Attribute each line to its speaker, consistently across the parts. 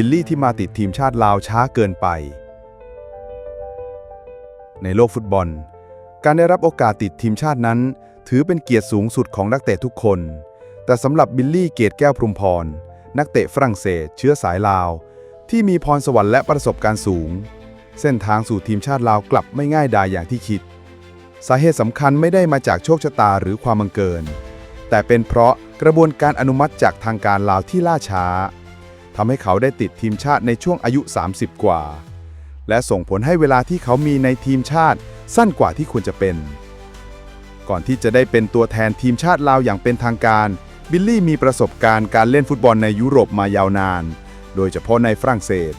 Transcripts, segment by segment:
Speaker 1: บิลลี่ที่มาติดทีมชาติลาวช้าเกินไป ในโลกฟุตบอล การได้รับโอกาสติดทีมชาตินั้น ถือเป็นเกียรติสูงสุดของนักเตะทุกคน แต่สำหรับบิลลี่เกตแก้วพรมพร นักเตะฝรั่งเศส เชื้อสายลาว ที่มีพรสวรรค์และประสบการณ์สูง เส้นทางสู่ทีมชาติลาวกลับไม่ง่ายดายอย่างที่คิด สาเหตุสำคัญไม่ได้มาจากโชคชะตาหรือความบังเกินแต่เป็นเพราะกระบวนการอนุมัติจากทางการลาวที่ล่าช้า ทำให้เขาได้ติดทีมชาติในช่วงอายุ 30 กว่า และส่งผลให้เวลาที่เขามีในทีมชาติสั้นกว่าที่ควรจะเป็น ก่อนที่จะได้เป็นตัวแทนทีมชาติลาวอย่างเป็นทางการ บิลลี่มีประสบการณ์การเล่นฟุตบอลในยุโรปมายาวนาน โดยเฉพาะในฝรั่งเศส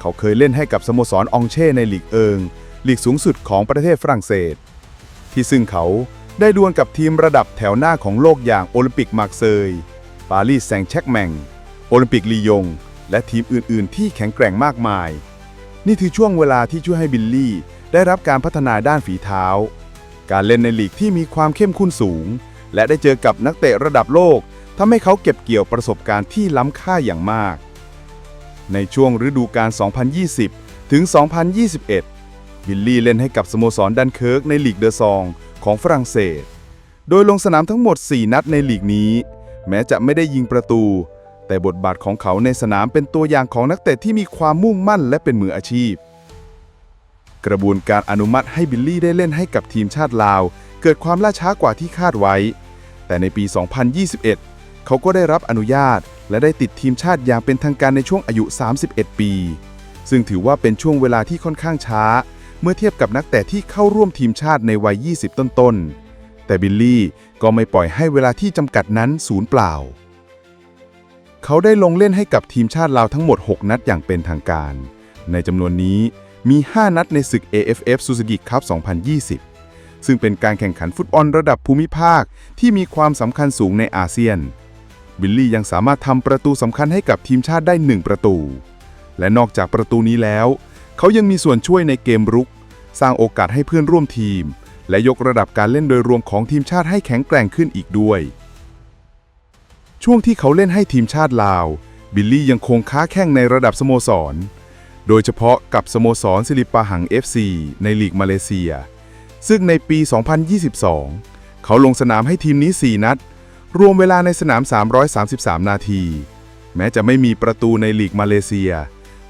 Speaker 1: เขาเคยเล่นให้กับสโมสรองเช่ในลีกเอิงลีกสูงสุดของประเทศฝรั่งเศส ที่ซึ่งเขาได้ดวลกับทีมระดับแถวหน้าของโลกอย่างโอลิมปิกมาร์เซยปารีสแซงต์แชร์กแมง โอลิมปิกลียง และทีมอื่น ๆ ที่แข็งแกร่งมากมาย นี่คือช่วงเวลาที่ช่วยให้บิลลี่ ได้รับการพัฒนาด้านฝีเท้า การเล่นในลีกที่มีความเข้มข้นสูง และได้เจอกับนักเตะระดับโลกทำให้เขาเก็บเกี่ยวประสบการณ์ที่ล้ำค่าอย่างมาก ในช่วงฤดูกาล 2020 ถึง 2021 บิลลี่เล่นให้กับสโมสรดันเคิร์กในลีกเดอซองของฝรั่งเศส โดยลงสนามทั้งหมด 4 นัดในลีกนี้ แม้จะไม่ได้ยิงประตู แต่บทบาทของเขาในสนามเป็นตัวอย่างของนักเตะที่มีความมุ่งมั่นและเป็นมืออาชีพ กระบวนการอนุมัติให้บิลลี่ได้เล่นให้กับทีมชาติลาว เกิดความล่าช้ากว่าที่คาดไว้ แต่ในปี 2021 เขาก็ได้รับอนุญาต และได้ติดทีมชาติอย่างเป็นทางการในช่วงอายุ 31 ปี ซึ่งถือว่าเป็นช่วงเวลาที่ค่อนข้างช้า เมื่อเทียบกับนักเตะที่เข้าร่วมทีมชาติในวัย 20 ต้นๆแต่บิลลี่ก็ไม่ปล่อยให้เวลาที่จำกัดนั้นสูญเปล่า เขาได้ลงเล่นให้กับทีมชาติลาวทั้งหมด 6 นัดอย่างเป็นทางการ ในจำนวนนี้มี 5 นัดในศึก AFF Suzuki Cup 2020 ซึ่งเป็นการแข่งขันฟุตบอลระดับภูมิภาคที่มีความสำคัญสูงในอาเซียน บิลลี่ยังสามารถทำประตูสำคัญให้กับทีมชาติได้ 1 ประตู และนอกจากประตูนี้แล้ว เขายังมีส่วนช่วยในเกมรุก สร้างโอกาสให้เพื่อนร่วมทีม และยกระดับการเล่นโดยรวมของทีมชาติให้แข็งแกร่งขึ้นอีกด้วย ช่วงที่เขาเล่นให้ทีมชาติลาว บิลลี่ยังคงค้าแข้งในระดับสโมสร โดยเฉพาะกับสโมสรสิริปาหัง FC ในลีกมาเลเซีย ซึ่งในปี 2022 เขาลงสนามให้ทีมนี้ 4 นัด รวมเวลาในสนาม 333 นาที แม้จะไม่มีประตูในลีกมาเลเซีย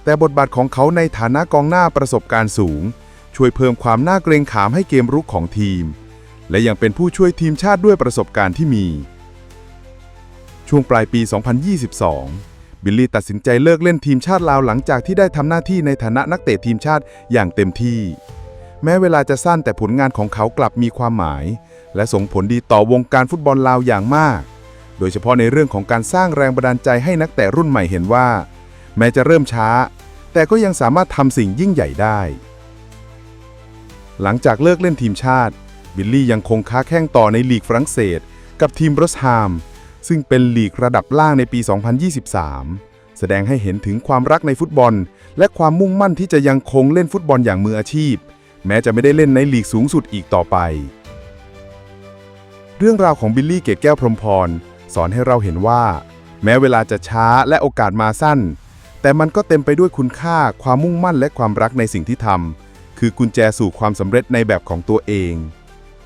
Speaker 1: แต่บทบาทของเขาในฐานะกองหน้าประสบการณ์สูง ช่วยเพิ่มความน่าเกรงขามให้เกมรุกของทีม และยังเป็นผู้ช่วยทีมชาติด้วยประสบการณ์ที่มี ช่วงปลายปี 2022 บิลลี่ตัดสินใจเลิกเล่นทีมชาติลาวหลังจากที่ได้ทำหน้าที่ในฐานะนักเตะทีมชาติอย่างเต็มที่ แม้เวลาจะสั้นแต่ผลงานของเขากลับมีความหมาย และส่งผลดีต่อวงการฟุตบอลลาวอย่างมาก โดยเฉพาะในเรื่องของการสร้างแรงบันดาลใจให้นักเตะรุ่นใหม่เห็นว่า แม้จะเริ่มช้า แต่ก็ยังสามารถทำสิ่งยิ่งใหญ่ได้ หลังจากเลิกเล่นทีมชาติ บิลลี่ยังคงค้าแข้งต่อในลีกฝรั่งเศส กับทีมบรอสฮาม ซึ่งเป็นลีกระดับล่างในปี 2023 แสดงให้เห็นถึงความรักในฟุตบอล และความมุ่งมั่นที่จะยังคงเล่นฟุตบอลอย่างมืออาชีพ แม้จะไม่ได้เล่นในลีกสูงสุดอีกต่อไป เรื่องราวของบิลลี่เกตแก้วพรหมพร สอนให้เราเห็นว่า แม้เวลาจะช้าและโอกาสมาสั้น แต่มันก็เต็มไปด้วยคุณค่าความมุ่งมั่นและความรักในสิ่งที่ทำคือกุญแจสู่ความสำเร็จในแบบของตัวเอง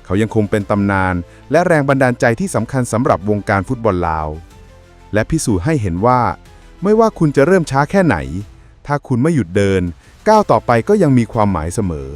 Speaker 1: เขายังคงเป็นตำนาน และแรงบันดาลใจที่สำคัญสำหรับวงการฟุตบอลลาว และพิสูจน์ให้เห็นว่า ไม่ว่าคุณจะเริ่มช้าแค่ไหน ถ้าคุณไม่หยุดเดิน ก้าวต่อไปก็ยังมีความหมายเสมอ